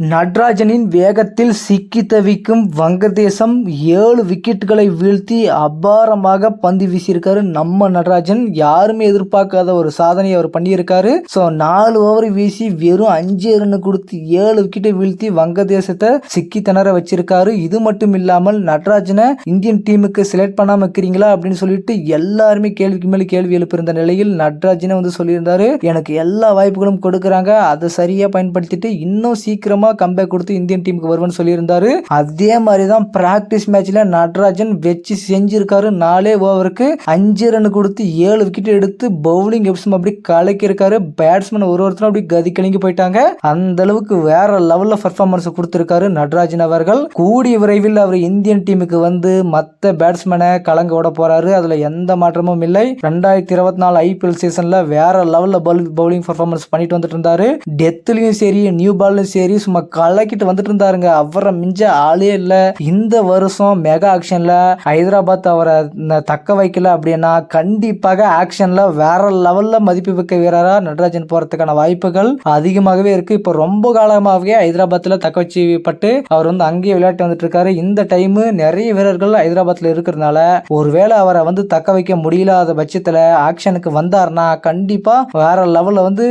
நட்ராஜனின் வேகத்தில் சிக்கி தவிக்கும் வங்கதேசம் ஏழு விக்கெட்டுகளை வீழ்த்தி அபாரமாக பந்து வீசியிருக்காரு நம்ம நடராஜன். யாருமே எதிர்பார்க்காத ஒரு சாதனையை அவர் பண்ணியிருக்காரு. ஸோ நாலு ஓவர் வீசி வெறும் அஞ்சு ரன் கொடுத்து ஏழு விக்கெட்டை வீழ்த்தி வங்கதேசத்தை சிக்கி திணற வச்சிருக்காரு. இது மட்டும் இல்லாமல் நடராஜனை இந்தியன் டீமுக்கு செலக்ட் பண்ணாம இருக்கிறீங்களா அப்படின்னு சொல்லிட்டு எல்லாருமே கேள்விக்கு மேலே கேள்வி எழுப்பியிருந்த நிலையில் நடராஜனை வந்து சொல்லியிருந்தாரு. எனக்கு எல்லா வாய்ப்புகளும் கொடுக்குறாங்க. அதை சரியா பயன்படுத்திட்டு இன்னும் சீக்கிரமா கம்பேக் கொடுத்து இந்தியன் டீமுக்கு வருவேன்னு சொல்லியிருந்தாரு. அதே மாதிரி தான் பிராக்டிஸ் மேட்ச்ல நடராஜன் வச்சு செஞ்சிருக்காரு. நாலே ஓவருக்கு அஞ்சு ரன் கொடுத்து ஏழு விக்கெட் எடுத்து பவுலிங் எப்ஸும் அப்படி கலக்கியிருக்காரு. பேட்ஸ்மேன் ஒரு ஒருத்தரும் அப்படி கதி கலங்கி போயிட்டாங்க. அந்த அளவுக்கு வேற லெவல்ல பர்ஃபார்மன்ஸ் கொடுத்திருக்காரு நடராஜன் அவர்கள். கூடிய விரைவில் அவர் இந்தியன் டீமுக்கு வந்து மற்ற பேட்ஸ்மேனை கலங்க விட போறாரு. அதுல எந்த மாற்றமும் இல்லை. ரெண்டாயிரத்தி இருபத்தி நாலு ஐபிஎல் சீசன்ல வேற லெவல்ல பவுலிங் பர்ஃபார்மன்ஸ் பண்ணிட்டு வந்துட்டு இருந்தாரு. டெத்லயும் சரி நியூ பால்லும் சரி சும்மா கலக்கிட்டு வந்துட்டு இருந்தாருங்க. அவரை மிஞ்ச ஆளே இல்லை. இந்த வருஷம் மெகா ஆக்ஷன்ல ஹைதராபாத் அவரை தக்க வைக்கல அப்படின்னா கண்டிப்பாக ஆக்ஷன்ல வேற லெவல்ல மதிப்பு மிக்க வீரரா நடராஜன் போறதுக்கான வாய்ப்புகள் அதிகமாகவே இருக்கு. இப்போ ரொம்ப காலமாகவே ஹைதராபாத்ல தக்க வச்சுப்பட்டு அவர் வந்து அங்கேயே விளையாட்டு வந்துட்டு இருக்காரு. இந்த டைம் நிறைய வீரர்கள் ஹைதராபாத்ல இருக்கிறதுனால ஒருவேளை அவரை வந்து தக்க வைக்க முடியலாத பட்சத்துல ஆக்ஷனுக்கு வந்தார்னா கண்டிப்பா வேற லெவல்ல வந்து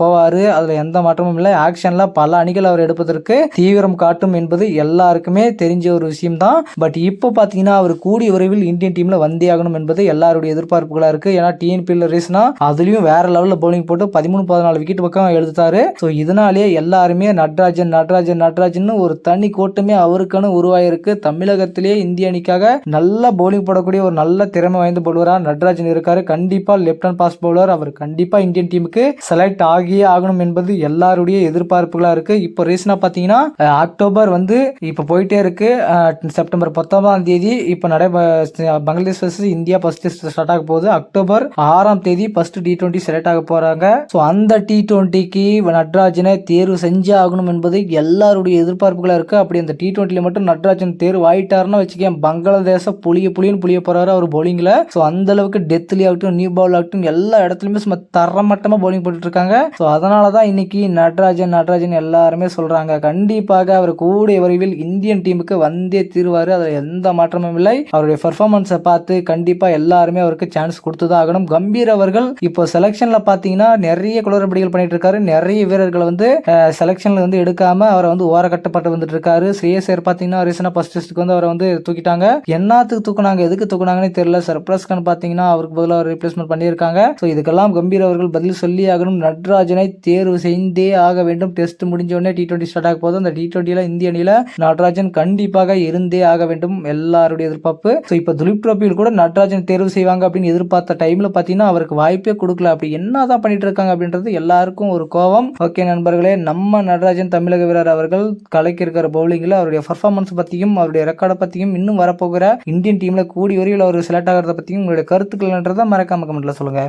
போவாரு. அதுல எந்த மாற்றமும் இல்லை. ஆக்ஷன்ல பல அணிகள் அவர் எடுப்பதற்கு தீவிரம் காட்டும் என்பது எல்லாருக்குமே தெரிஞ்ச ஒரு விஷயம் தான் பட் இப்போ பார்த்தீங்கன்னா அவர் கூடிய விரைவில் இந்தியன் டீம்ல வந்தே ஆகணும் என்பது எல்லாருடைய எதிர்பார்ப்புகளா இருக்கு. ஏன்னா டிஎன்பிஎல் ரேஸ்னா அதுலயும் வேற லெவல்ல பவுலிங் போட்டு பதிமூணு பதினாலு விக்கெட் பக்கம் எழுதுத்தாரு ஸோ இதனாலேயே எல்லாருமே நட்ராஜன் நட்ராஜன் நட்ராஜன் ஒரு தனி கோட்டமே அவருக்கான உருவாயிருக்கு. தமிழகத்திலேயே இந்திய அணிக்காக நல்ல பவுலிங் போடக்கூடிய ஒரு நல்ல திறமை வாய்ந்த பவுலரா நட்ராஜன் இருக்காரு. கண்டிப்பா லெப்ட் ஹேண்ட் பாஸ் பவுலர் அவர் கண்டிப்பா இந்தியன் டீமுக்கு செலக்ட் ஆகியே ஆகணும் என்பது எல்லாருடைய எதிர்பார்ப்புகளா இருக்கு. இப்போ ரீசனா பாத்தீங்கன்னா அக்டோபர் வந்து இப்போ போயிட்டே இருக்கு. செப்டம்பர் பத்தொன்பதாம் தேதி இப்போ நடை Bangladesh versus India first start ஆக போகுது. அக்டோபர் ஆறாம் தேதி ஃபர்ஸ்ட் டி டுவெண்ட்டி செலக்ட் ஆக போறாங்க. ஸோ அந்த டி டுவெண்ட்டிக்கு நட்ராஜனை தேர்வு செஞ்சே ஆகணும் என்பது எல்லாருடைய எதிர்பார்ப்புகளாக இருக்கு. அப்படி அந்த டி டுவெண்ட்டில மட்டும் நட்ராஜன் தேர்வு ஆயிட்டாருன்னு வச்சுக்கேன் பங்களாதேச புளிய புளியன்னு புளிய போறாரு அவர் பவுலிங்கில் ஸோ அந்த அளவுக்கு டெத்லி ஆகட்டும் நியூ பால் ஆகட்டும் எல்லா இடத்துலயுமே சும்மா தரமட்டமா பவுலிங் போட்டுட்டு இருக்காங்க. ஸோ அதனால தான் இன்னைக்கு நட்ராஜன் நட்ராஜன் எல்லாருமே சொல்றாங்க. கண்டிப்பாக அவர் கூடிய விரைவில் இந்தியன் டீமுக்கு வந்தே தீர்வாரு. அதில் எந்த மாற்றமும் இல்லை. அவருடைய பெர்ஃபார்மன்ஸை பார்த்து கண்டிப்பா எல்லாருமே அவருக்கு சான்ஸ் கொடுத்துதான் ஆகணும். கம்பீர் அவர்கள் இப்போ செலெக்ஷன்ல பாத்தீங்கன்னா நிறைய குளறுபடிகள் பண்ணிட்டு இருக்காரு. நிறைய வீரர்களை வந்து செலெக்ஷன்ல வந்து எடுக்காம அவரை வந்து ஓரக்கட்டப்பட்டு வந்துட்டு இருக்காரு. ஸ்ரேயசர் பாத்தீங்கன்னா ரீசனா ஃபர்ஸ்ட் டெஸ்ட்டுக்கு வந்து அவரை வந்து தூக்கிட்டாங்க. என்னத்துக்கு தூக்குனாங்க எதுக்கு தூக்குனாங்கன்னு தெரியல. சர்ப்ரஸ் கான் பாத்தீங்கன்னா அவருக்கு பதிலாக ரீப்ளேஸ்மெண்ட் பண்ணியிருக்காங்க. ஸோ இதுக்கெல்லாம் கம்பீர் அவர்கள் பதில் சொல்லி ஆகணும். நட்ராஜனை தேர்வு செய்தே ஆக வேண்டும். டெஸ்ட் முடிஞ்ச உடனே டி டுவெண்ட்டி ஸ்டார்ட் ஆக போது அந்த டி டுவெண்ட்டியில் இந்திய அணியில் நடராஜன் கண்டிப்பாக இருந்தே ஆக வேண்டும். எல்லாருடைய எதிர்பார்ப்பு. ஸோ இப்போ துலிப் ட்ரோபியில் கூட நடராஜன் தேர்வு செய்வாங்க அப்படின்னு எதிர்பார்த்த டைமில் பார்த்தீங்கன்னா அவருக்கு வாய்ப்பே கொடுக்கல. அப்படி என்னதான் பண்ணிட்டு இருக்காங்க அப்படின்றது எல்லாருக்கும் ஒரு கோவம் ஓகே நண்பர்களே நம்ம நடராஜன் தமிழக வீரர் அவர்கள் கலக்கி இருக்கிற அவருடைய பர்ஃபார்மன்ஸ் பற்றியும் அவருடைய ரெக்கார்டை பற்றியும் இன்னும் வரப்போகிற இந்தியன் டீமில் கூடி வரையில் அவர் செலக்ட் ஆகிறத பற்றியும் உங்களுடைய கருத்துக்கள்ன்றதை மறக்காம கமெண்ட்டில் சொல்லுங்க.